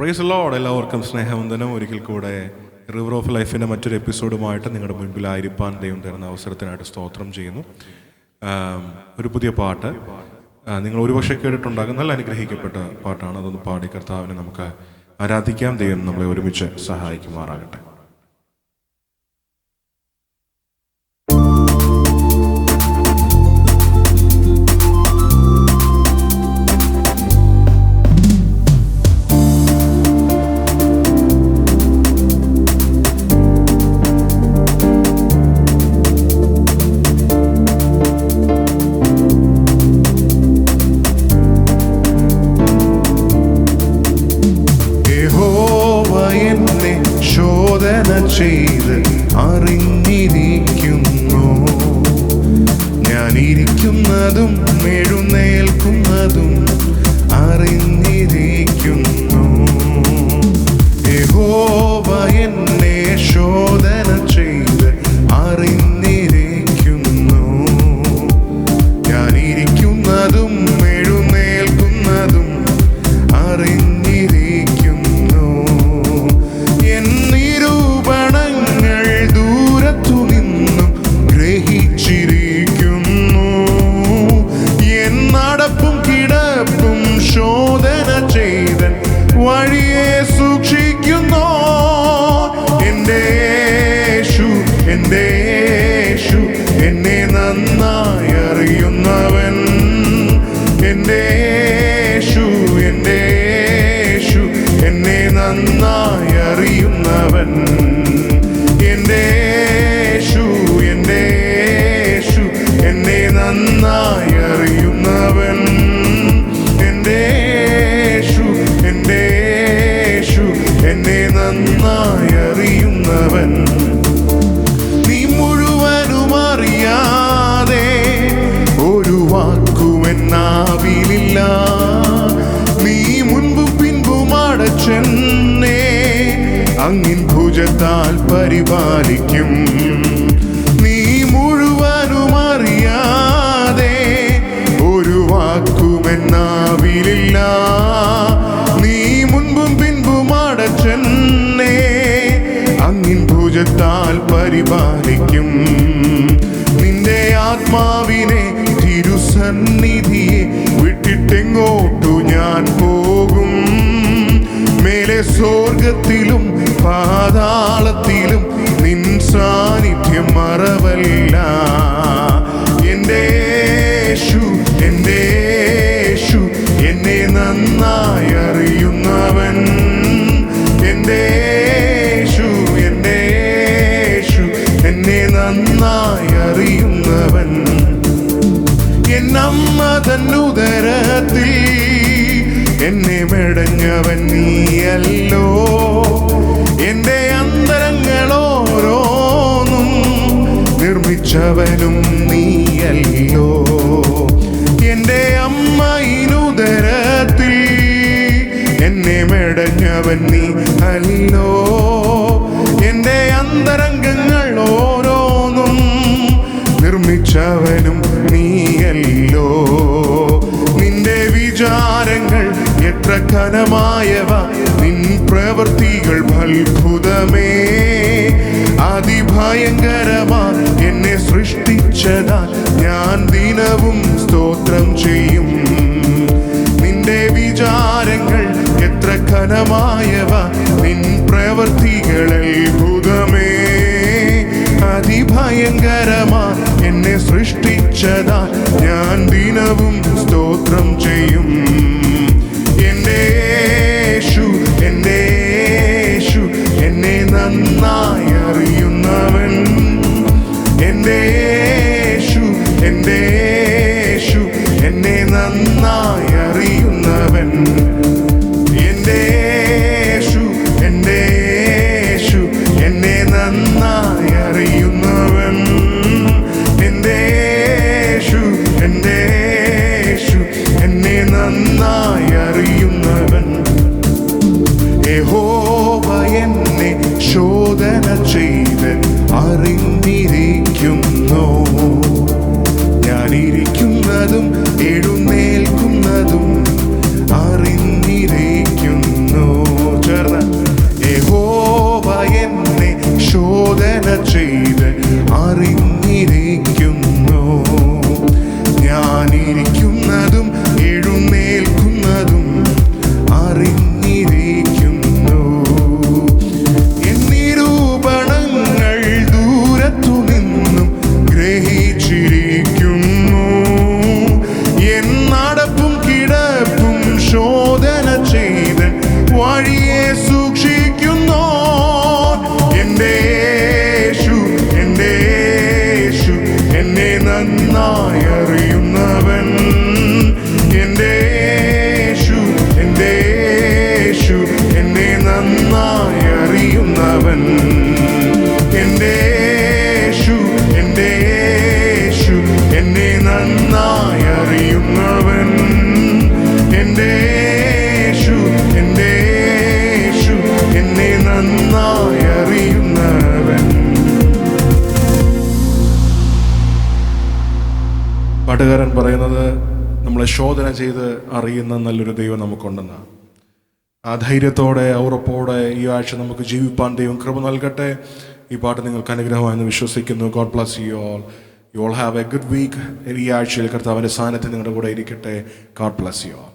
Price load എല്ലാവർക്കും സ്നേഹവന്ദനം. ഒരിക്കൽ കൂടെ റിവർ ഓഫ് ലൈഫിന്റെ മറ്റൊരു എപ്പിസോഡുമായിട്ട് നിങ്ങളുടെ മുൻപിലായിരിക്കാൻ ദൈവം തരുന്ന അവസരത്തിനായിട്ട് സ്തോത്രം ചെയ്യുന്നു. ഒരു പുതിയ പാട്ട്. നിങ്ങൾ ഒരുപക്ഷെ കേട്ടിട്ടുണ്ടാകും. നല്ല അനുഗ്രഹിക്കപ്പെട്ട പാട്ടാണ്. അതൊന്ന് പാടി കർത്താവിനെ നമുക്ക് ആരാധിക്കാം. ദൈവം നമ്മളെ ഒരുമിച്ച് സഹായിക്കുമാറാകട്ടെ. ശോധന ചെയ്ത് അറിഞ്ഞിരിക്കുന്നു. ഞാനിരിക്കുന്നതും എഴുന്നേൽക്കുന്നതും യേശു എന്നെ നന്നായി അറിയുന്നവൻ. എന്റെ യേശു എന്റെ യേശു എന്നെ നന്നായി അറിയുന്നവൻ. ഭുജത്താൽ പരിപാലിക്കും. നീ മുഴുവനും അറിയാതെ ഒരു വാക്കുമെന്നാവിലില്ല. നീ മുൻപും പിൻപും അടച്ചെന്നേ അങ്ങിൻ ഭുജത്താൽ പരിപാലിക്കും. നിന്റെ ആത്മാവിനെ തിരുസന്നിധിയെ വിട്ടിട്ടെങ്ങോട്ടു ഞാൻ പോകും. മേലെ സ്വർഗത്തിലും പാതാളത്തിലും നിൻ സാന്നിധ്യം മറവല്ല. എന്റെ യേശു എന്റെ യേശു എന്നെ നന്നായി അറിയുന്നവൻ. എന്റെ യേശു എന്റെ യേശു എന്നെ നന്നായി അറിയുന്നവൻ. എന്നമ്മ തന്നുദരത്തിൽ എന്നെ മെടഞ്ഞവൻ നീയല്ലോ. നിർമ്മിച്ചവനും നീയല്ലോ. എന്റെ അമ്മയിനുദരത്തിൽ എന്നെ മെടഞ്ഞവൻ നീ അല്ലോ. എന്റെ അന്തരംഗങ്ങൾ ഓരോന്നും നിർമ്മിച്ചവനും നീയല്ലോ. നിന്റെ വിചാരങ്ങൾ എത്ര ഘനമായവ നിൻ പ്രവൃത്തികൾ അത്ഭുതമേ. അതിഭയങ്കരമാണ് സൃഷ്ടിച്ചതാ ഞാൻ ദിനവും സ്തോത്രം ചെയ്യും. നിന്റെ വിചാരങ്ങൾ എത്ര ഘനമായവ. നിൻ പ്രവൃത്തികൾ അത്ഭുതമേ. അതിഭയങ്കരമാ എന്നെ സൃഷ്ടിച്ചതാ. ഞാൻ ദിനവും സ്തോത്രം ചെയ്യും. എന്നേഷു എന്നേഷു എന്നെ നന്നായി അറിയുന്നവൻ. എന്നേഷു എന്നേഷു എന്നെ നന്നായി അറിയുന്നവൻ. പാട്ടുകാരൻ പറയുന്നത് നമ്മളെ ശോധന ചെയ്ത് അറിയുന്ന നല്ലൊരു ദൈവം നമുക്കുണ്ടെന്നാണ് ആ ധൈര്യത്തോടെ ഉറപ്പോടെ ഈ ആഴ്ച നമുക്ക് ജീവിപ്പാൻ ദൈവം കൃപ നൽകട്ടെ. ഈ പാട്ട് നിങ്ങൾക്ക് അനുഗ്രഹമായെന്ന് വിശ്വസിക്കുന്നു. God bless you all you all have a good week ഈ ആഴ്ചയിൽ കർത്താവിന്റെ സാന്നിധ്യം നിങ്ങളുടെ കൂടെ ഇരിക്കട്ടെ. God bless you all